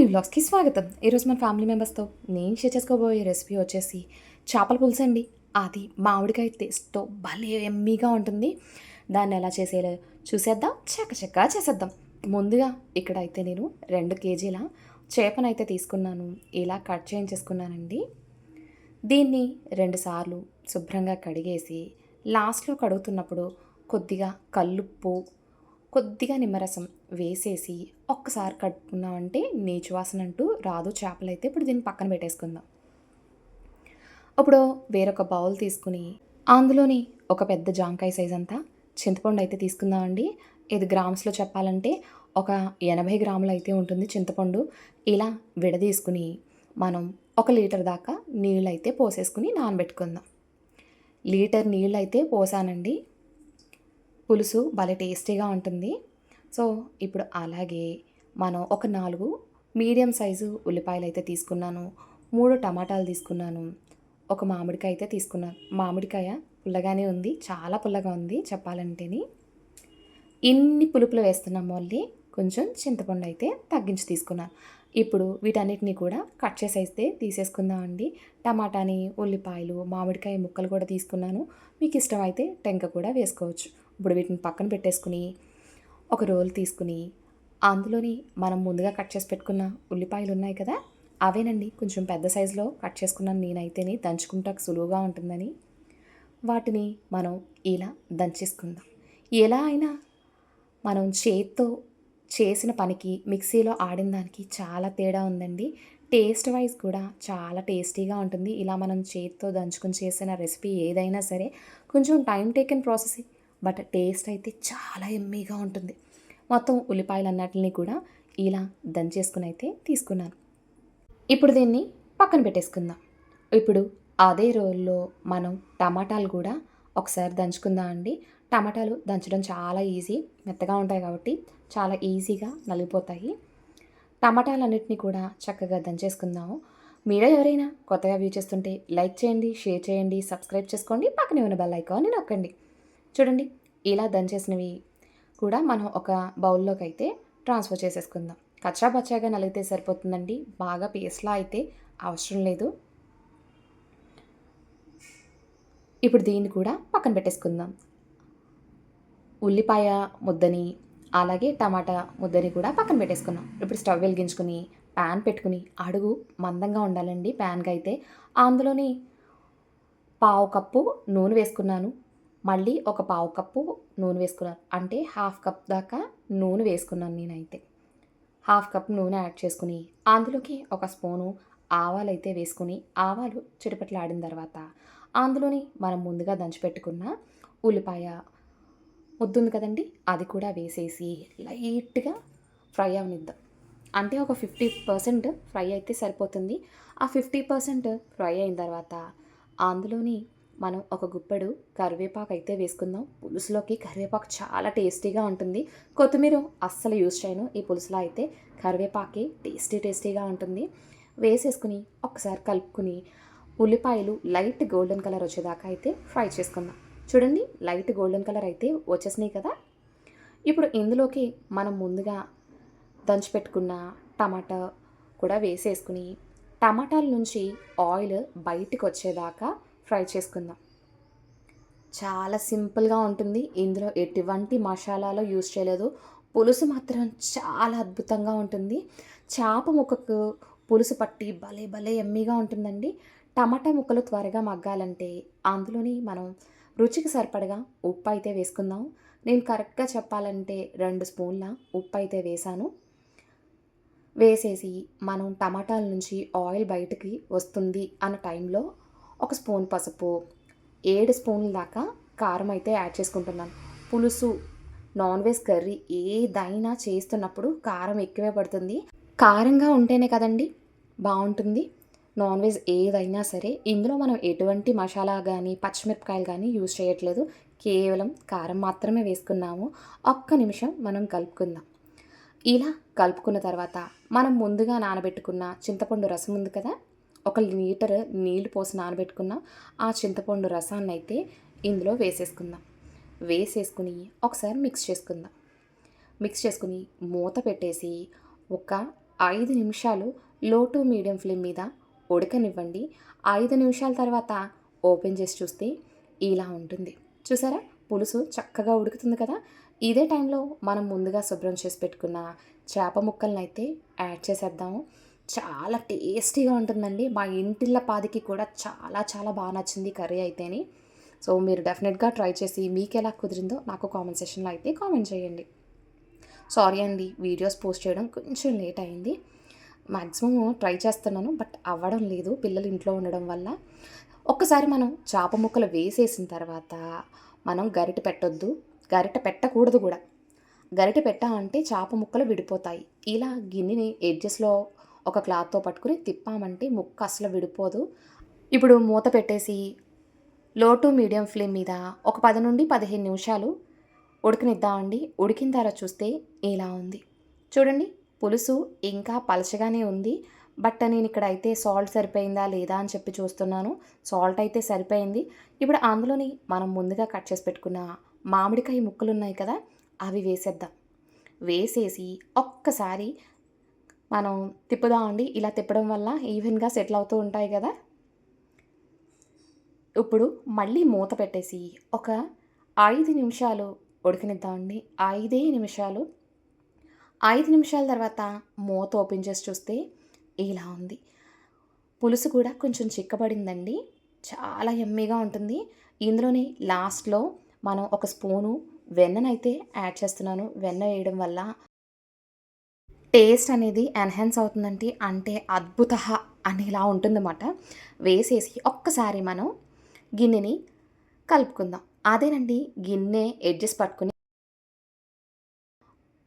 ఈ వ్లాగ్స్కి స్వాగతం. ఈరోజు మన ఫ్యామిలీ మెంబర్స్తో నేను షేర్ చేసుకోబోయే రెసిపీ వచ్చేసి చేపల పులుసు అండి. అది మామిడికాయ టేస్ట్తో భలే ఎమ్మీగా ఉంటుంది. దాన్ని ఎలా చేసేలా చూసేద్దాం. చక్కచక్క చేసేద్దాం. ముందుగా ఇక్కడైతే నేను రెండు కేజీల చేపనైతే తీసుకున్నాను. ఇలా కట్ చేయించేసుకున్నానండి. దీన్ని రెండుసార్లు శుభ్రంగా కడిగేసి లాస్ట్లో కడుగుతున్నప్పుడు కొద్దిగా కల్లుప్పు కొద్దిగా నిమ్మరసం వేసేసి ఒక్కసారి కట్టుకున్నామంటే నీచు వాసన అంటూ రాదు చేపలైతే ఇప్పుడు దీన్ని పక్కన పెట్టేసుకుందాం. అప్పుడు వేరొక బౌల్ తీసుకుని అందులోని ఒక పెద్ద జాంకాయ సైజ్ అంతా చింతపండు అయితే తీసుకుందామండి. ఇది గ్రామ్స్లో చెప్పాలంటే ఒక ఎనభై గ్రాములు అయితే ఉంటుంది చింతపండు. ఇలా విడదీసుకుని మనం ఒక లీటర్ దాకా నీళ్ళు అయితే పోసేసుకుని నానబెట్టుకుందాం. లీటర్ నీళ్ళు అయితే పోసానండి. పులుసు భలే టేస్టీగా ఉంటుంది. సో ఇప్పుడు అలాగే మనం ఒక నాలుగు మీడియం సైజు ఉల్లిపాయలు అయితే తీసుకున్నాను. మూడు టమాటాలు తీసుకున్నాను. ఒక మామిడికాయ అయితే తీసుకున్నాను మామిడికాయ పుల్లగానే ఉంది. చాలా పుల్లగా ఉంది చెప్పాలంటేని. ఇన్ని పులుపులు వేస్తున్నాం మళ్ళీ కొంచెం చింతపండు అయితే తగ్గించి తీసుకున్నాను ఇప్పుడు వీటన్నిటిని కూడా కట్ చేసి అయితే తీసేసుకుందామండి టమాటాని ఉల్లిపాయలు మామిడికాయ ముక్కలు కూడా తీసుకున్నాను. మీకు ఇష్టమైతే టెంక కూడా వేసుకోవచ్చు. ఇప్పుడు వీటిని పక్కన పెట్టేసుకుని ఒక రోల్ తీసుకుని అందులోని మనం ముందుగా కట్ చేసి పెట్టుకున్న ఉల్లిపాయలు ఉన్నాయి కదా అవేనండి. కొంచెం పెద్ద సైజులో కట్ చేసుకున్నాను నేనైతేనే దంచుకుంటా సులువుగా ఉంటుందని. వాటిని మనం ఇలా దంచేసుకుందాం. ఎలా అయినా మనం చేత్తో చేసిన పనికి మిక్సీలో ఆడిన దానికి చాలా తేడా ఉందండి. టేస్ట్ వైజ్ కూడా చాలా టేస్టీగా ఉంటుంది. ఇలా మనం చేత్తో దంచుకుని చేసిన రెసిపీ ఏదైనా సరే కొంచెం time taken process. But taste అయితే చాలా ఎమ్మీగా ఉంటుంది. మొత్తం ఉల్లిపాయలు అన్నిటిని కూడా ఇలా దంచేసుకుని అయితే తీసుకున్నాను. ఇప్పుడు దీన్ని పక్కన పెట్టేసుకుందాం. ఇప్పుడు అదే రోల్లో మనం టమాటాలు కూడా ఒకసారి దంచుకుందాం అండి. టమాటాలు దంచడం చాలా ఈజీ మెత్తగా ఉంటాయి కాబట్టి చాలా ఈజీగా నలిగిపోతాయి. టమాటాలన్నిటిని కూడా చక్కగా దంచేసుకుందాము. మీరే ఎవరైనా కొత్తగా వ్యూ చేస్తుంటే లైక్ చేయండి షేర్ చేయండి సబ్స్క్రైబ్ చేసుకోండి పక్కనే ఉన్న బెల్ ఐకాన్ని నొక్కండి. చూడండి ఇలా దంచేసినవి కూడా మనం ఒక బౌల్లోకి అయితే ట్రాన్స్ఫర్ చేసేసుకుందాం. కచ్చా బచ్చాగా నలిగితే సరిపోతుందండి. బాగా పేస్ట్లా అయితే అవసరం లేదు. ఇప్పుడు దీన్ని కూడా పక్కన పెట్టేసుకుందాం. ఉల్లిపాయ ముద్దని అలాగే టమాటా ముద్దని కూడా పక్కన పెట్టేసుకున్నాం ఇప్పుడు స్టవ్ వెలిగించుకుని ప్యాన్ పెట్టుకుని అడుగు మందంగా ఉండాలండి. ప్యాన్కి అయితే అందులోని పావు కప్పు నూనె వేసుకున్నాను. మళ్ళీ ఒక పావు కప్పు నూనె వేసుకున్నాను. అంటే హాఫ్ కప్ దాకా నూనె వేసుకున్నాను నేనైతే. హాఫ్ కప్ నూనె యాడ్ చేసుకుని అందులోకి ఒక స్పూను ఆవాలు అయితే వేసుకుని ఆవాలు చిటపట్లాడిన తర్వాత అందులోని మనం ముందుగా దంచిపెట్టుకున్న ఉల్లిపాయ ముద్దుంది కదండి అది కూడా వేసేసి లైట్గా ఫ్రై అవనిద్దాం. అంటే ఒక ఫిఫ్టీ పర్సెంట్ ఫ్రై అయితే సరిపోతుంది. ఆ ఫిఫ్టీ పర్సెంట్ ఫ్రై అయిన తర్వాత అందులోని మనం ఒక గుప్పెడు కరివేపాకు అయితే వేసుకుందాం. పులుసులోకి కరివేపాకు చాలా టేస్టీగా ఉంటుంది. కొత్తిమీర అస్సలు యూజ్ చేయను. ఈ పులుసులో అయితే కరివేపాకే టేస్టీ టేస్టీగా ఉంటుంది. వేసేసుకుని ఒకసారి కలుపుకుని ఉల్లిపాయలు లైట్ గోల్డెన్ కలర్ వచ్చేదాకా అయితే ఫ్రై చేసుకుందాం. చూడండి లైట్ గోల్డెన్ కలర్ అయితే వచ్చేసినాయి కదా. ఇప్పుడు ఇందులోకి మనం ముందుగా దంచిపెట్టుకున్న టమాటా కూడా వేసేసుకుని టమాటాల నుంచి ఆయిల్ బయటికి వచ్చేదాకా ఫ్రై చేసుకుందాం. చాలా సింపుల్గా ఉంటుంది. ఇందులో ఎటువంటి మసాలాలో యూజ్ చేయలేదు. పులుసు మాత్రం చాలా అద్భుతంగా ఉంటుంది. చేప ముక్కకు పులుసు పట్టి భలే భలే ఎమ్మీగా ఉంటుందండి. టమాటా ముక్కలు త్వరగా మగ్గాలంటే అందులోని మనం రుచికి సరిపడగా ఉప్పు అయితే వేసుకుందాం. నేను కరెక్ట్గా చెప్పాలంటే రెండు స్పూన్ల ఉప్పు అయితే వేసాను వేసేసి మనం టమాటాల నుంచి ఆయిల్ బయటికి వస్తుంది అన్న టైంలో ఒక స్పూన్ పసుపు ఏడు స్పూన్ల దాకా కారం అయితే యాడ్ చేసుకుంటున్నాను పులుసు నాన్ వెజ్ కర్రీ ఏదైనా చేస్తున్నప్పుడు కారం ఎక్కువే పడుతుంది. కారంగా ఉంటేనే కదండి బాగుంటుంది. నాన్ వెజ్ ఏదైనా సరే ఇందులో మనం ఎటువంటి మసాలా కానీ పచ్చిమిరపకాయలు కానీ యూజ్ చేయట్లేదు. కేవలం కారం మాత్రమే వేసుకున్నాము. ఒక్క నిమిషం మనం కలుపుకుందాం. ఇలా కలుపుకున్న తర్వాత మనం ముందుగా నానబెట్టుకున్న చింతపండు రసం ఉంది కదా? ఒక లీటర్ నీళ్ళు పోసి నానబెట్టుకున్న ఆ చింతపండు రసాన్ని అయితే ఇందులో వేసేసుకుందాం. వేసేసుకుని ఒకసారి మిక్స్ చేసుకుందాం. మిక్స్ చేసుకుని మూత పెట్టేసి ఒక ఐదు నిమిషాలు లో టు మీడియం ఫ్లేమ్ మీద ఉడకనివ్వండి. ఐదు నిమిషాల తర్వాత ఓపెన్ చేసి చూస్తే ఇలా ఉంటుంది. చూసారా? పులుసు చక్కగా ఉడుకుతుంది కదా? ఇదే టైంలో మనం ముందుగా శుభ్రం చేసి పెట్టుకున్న చేప ముక్కలను అయితే యాడ్ చేసేద్దాము. చాలా టేస్టీగా ఉంటుందండి. మా ఇంటిళ్ళ పాదికి కూడా చాలా చాలా బాగా నచ్చింది కర్రీ అయితేని. సో మీరు డెఫినెట్గా ట్రై చేసి మీకు ఎలా కుదిరిందో నాకు కామెంట్ సెషన్లో అయితే కామెంట్ చేయండి. సారీ అండి వీడియోస్ పోస్ట్ చేయడం కొంచెం లేట్ అయింది. మ్యాక్సిమం ట్రై చేస్తున్నాను బట్ అవ్వడం లేదు. పిల్లలు ఇంట్లో ఉండడం వల్ల. ఒక్కసారి మనం చేప ముక్కలు వేసేసిన తర్వాత మనం గరిట పెట్టొద్దు. గరిట పెట్టకూడదు కూడా. గరిట పెట్టామంటే చేప ముక్కలు విడిపోతాయి. ఇలా గిన్నెని ఎడ్జెస్లో ఒక క్లాత్తో పట్టుకుని తిప్పామంటే ముక్క అసలు విడిపోదు. ఇప్పుడు మూత పెట్టేసి లో టు మీడియం ఫ్లేమ్ మీద ఒక పది నుండి పదిహేను నిమిషాలు ఉడికినిద్దామండి. ఉడికిన తర్వాత చూస్తే ఇలా ఉంది. చూడండి పులుసు ఇంకా పలచగానే ఉంది. బట్ నేను ఇక్కడ అయితే సాల్ట్ సరిపోయిందా లేదా అని చెప్పి చూస్తున్నాను. సాల్ట్ అయితే సరిపోయింది. ఇప్పుడు అందులోని మనం ముందుగా కట్ చేసి పెట్టుకున్న మామిడికాయ ముక్కలు ఉన్నాయి కదా అవి వేసేద్దాం. వేసేసి ఒక్కసారి మనం తిప్పుదామండి ఇలా తిప్పడం వల్ల ఈవెన్గా సెటిల్ అవుతూ ఉంటాయి కదా. ఇప్పుడు మళ్ళీ మూత పెట్టేసి ఒక ఐదు నిమిషాలు ఉడకనిద్దామండి ఐదే నిమిషాలు. ఐదు నిమిషాల తర్వాత మూత ఓపెన్ చేసి చూస్తే ఇలా ఉంది. పులుసు కూడా కొంచెం చిక్కబడిందండి. చాలా ఎమ్మీగా ఉంటుంది. ఇందులోని లాస్ట్లో మనం ఒక స్పూను వెన్ననైతే యాడ్ చేస్తున్నాను. వెన్న వేయడం వల్ల టేస్ట్ అనేది ఎన్హాన్స్ అవుతుందంటే అంటే అద్భుత అనేలా ఉంటుందన్నమాట. వేసేసి ఒక్కసారి మనం గిన్నెని కలుపుకుందాం. అదేనండి గిన్నె ఎడ్జెస్ పట్టుకుని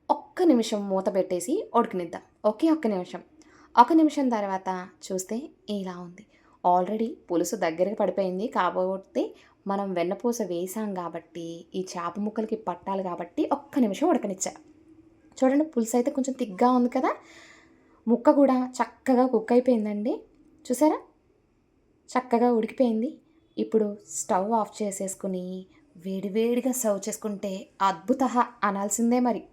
ఒక్క నిమిషం మూత పెట్టేసి ఉడకనిద్దాం. ఒకే ఒక్క నిమిషం. ఒక నిమిషం తర్వాత చూస్తే ఇలా ఉంది. ఆల్రెడీ పులుసు దగ్గరకు పడిపోయింది. కాబోతే మనం వెన్నపూస వేసాం కాబట్టి ఈ చేప ముక్కలకి పట్టాలి కాబట్టి ఒక్క నిమిషం ఉడకనిచ్చా. చూడండి పులుసు అయితే కొంచెం తిగ్గా ఉంది కదా. ముక్క కూడా చక్కగా కుక్ అయిపోయిందండి. చూసారా? చక్కగా ఉడికిపోయింది. ఇప్పుడు స్టవ్ ఆఫ్ చేసేసుకుని వేడివేడిగా సర్వ్ చేసుకుంటే అద్భుత అనాల్సిందే మరి.